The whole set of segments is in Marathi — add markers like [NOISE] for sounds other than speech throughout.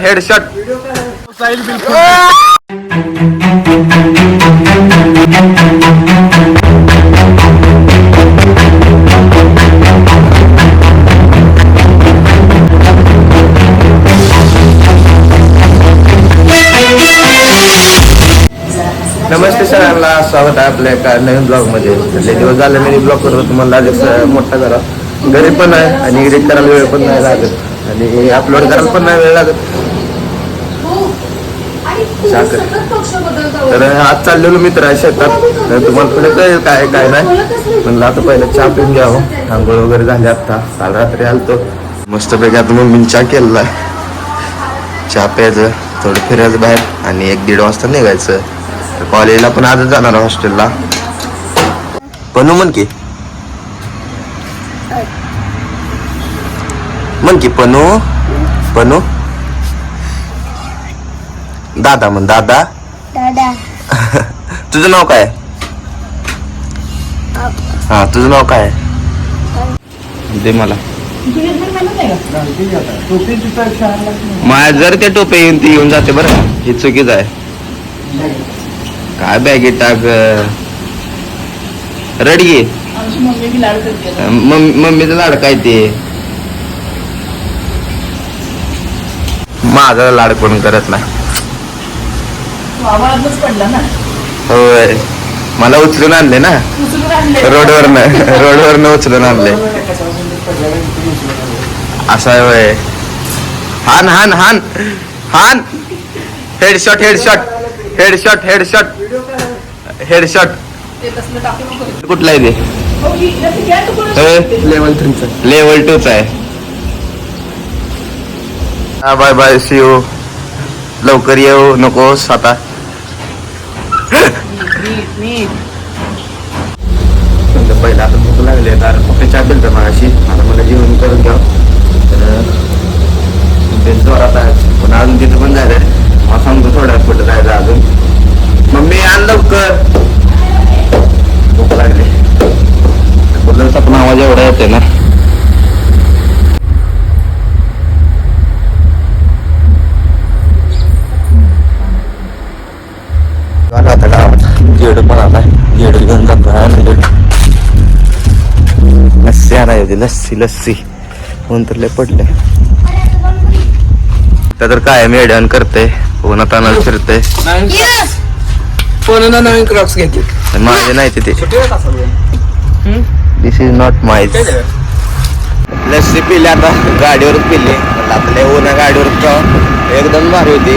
हेडशॉट नमस्ते सरांना स्वागत आहे आपल्या एका नवीन ब्लॉगमध्ये दिवस झाले मी ब्लॉग करतो तुम्हाला मोठा जरा घरी पण आहे आणि एडिट करायला वेळ पण नाही लागत. आणि अपलोड करायला पण नाही वेळ लागत. साखर. तर आज चाललेलो मित्र आहे शेतात. तर तुम्हाला पुढे कळेल काय काय नाही. म्हणलं आता पहिलं चहा पिऊन घ्यावं आंघोळ वगैरे झाली आता. काल रात्री आलतो. मस्तपैकी आता मम्मीने चहा केलेला. चहा प्यायचं थोडं फिरायचं बाहेर आणि एक दीड वाजता निघायचं. तर कॉलेजला पण आजच जाणार हॉस्टेलला. बनू म्हण की म्हण की पनू पनू दादा म्हण दादा. दादा. [LAUGHS] तुझं नाव काय? हा तुझं नाव काय? दे मला. माझ्या जर ते टोपे येऊन ती येऊन जाते बरं हे चुकीचं आहे. काय बॅगे टाक. रडगी मम्मीचं लाड काय ते? माझा लाड कोण करत नाही. पडला ना. होय. मला उचलून आणले ना. रोडवरनं रोडवरनं उचलून आणले. असं आहे होय. हान हान हान. हान. Headshot headshot headshot headshot headshot कुठला आहे तू? लेवल थ्रीचा लेवल टूच आहे हा बाय बाय सी यू लवकर येऊ नकोस आता. पहिला आता भूक लागली आहे तर फक्त चहा तर मागाशी? आता मला जेवण करून घ्या. तर बेल जोरात आहे. पण अजून तिथं पण जायचं आहे. मला सांगतो थोड्या कुठं जायचं अजून. मम्मी आण लवकर. भूक लागली. कुठलाच पण आवाज एवढा येते ना? लस्सी लस्सी. लस्सी म्हणून तर लय पडले त्या तर काय मेड्यान करते पुन्हा ताना फिरते फोन नवीन क्रॉक्स घेतली. माझे नाही ते this is not my lassi पिली आता गाडीवरच पिली. आता लय ऊन आहे गाडीवर एकदम भारी होती.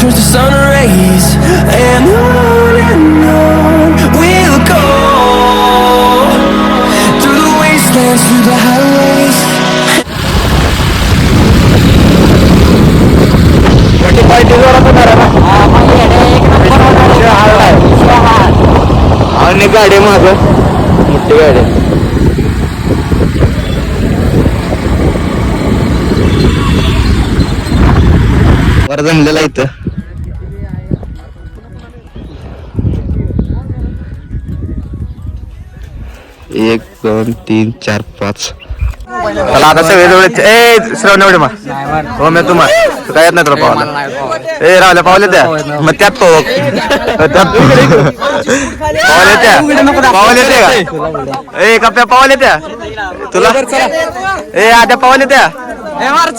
Turns to sun rays. And on and on we'll go through the wastelands, through the highways. आणि गाडी माग मोठी गाडी वर जमलेला इथं एक दोन तीन चार पाच. चला आता सगळे जवळ ए श्रवण एवढे मग हो मी तुम्हा तू काय येत नाही तुला पावाला ए रावल्या पावले त्या मग त्यात पाव त्यात पावले त्या पावले त्या ए कप्प्या पावले त्या तुला? ए आता पावले त्या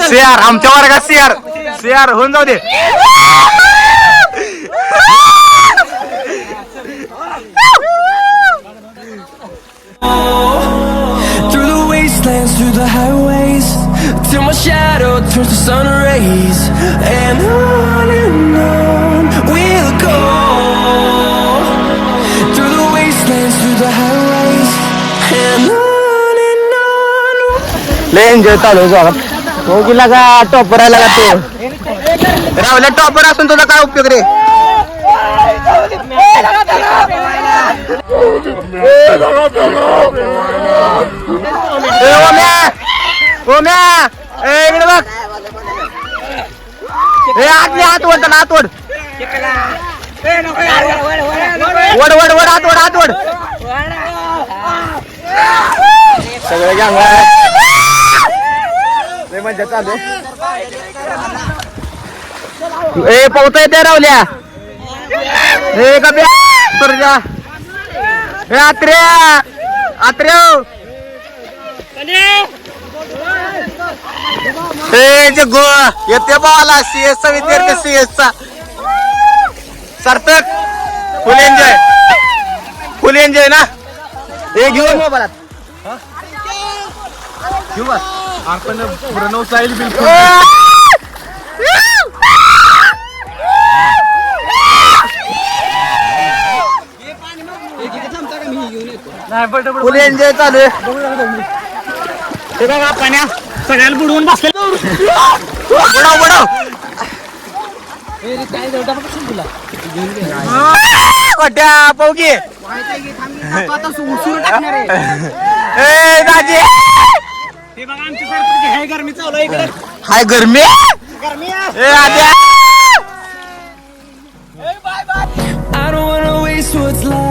सियार आमच्या वर्गात सियार सियार होऊन जाऊ दे. Through the wastelands, through the highways, till my shadow turns to sun rays. And on and on we'll go through the wastelands, through the highways, and on and on. लय एन्जॉय चालू आहे जोरात हो गेला का टॉपर आहे लागा तो रावल्या टॉपर असून तुझा काय उपयोग रे ए, ओम्या ओम्या ए इकडे बघ. ए आतली हात ओढ त्याला हात ओढ. वड वड वड हात ओढ हात ओढ. सगळे गँग लय मजा चालू आहे. ए पोहता येते रावल्या. ए कप्या सुरजा ए आत्र्या आत्र्या. ए जग्गो येते बाला सीएस चा विद्यार्थी सीएस चा. सार्थक फुल एन्जॉय फुल एन्जॉय ना? ए घेऊन. मोबाईलात घेऊ बस आपण प्रणव साईल बिलकुल. फुल एन्जॉय चालू आहे हे बघा पाण्या. सगळ्याला बुडवून बसले बुडव बुडव. कोट्या पावकी ए दाजी. हाय गरमी ए आद्या. I don't wanna waste what's left.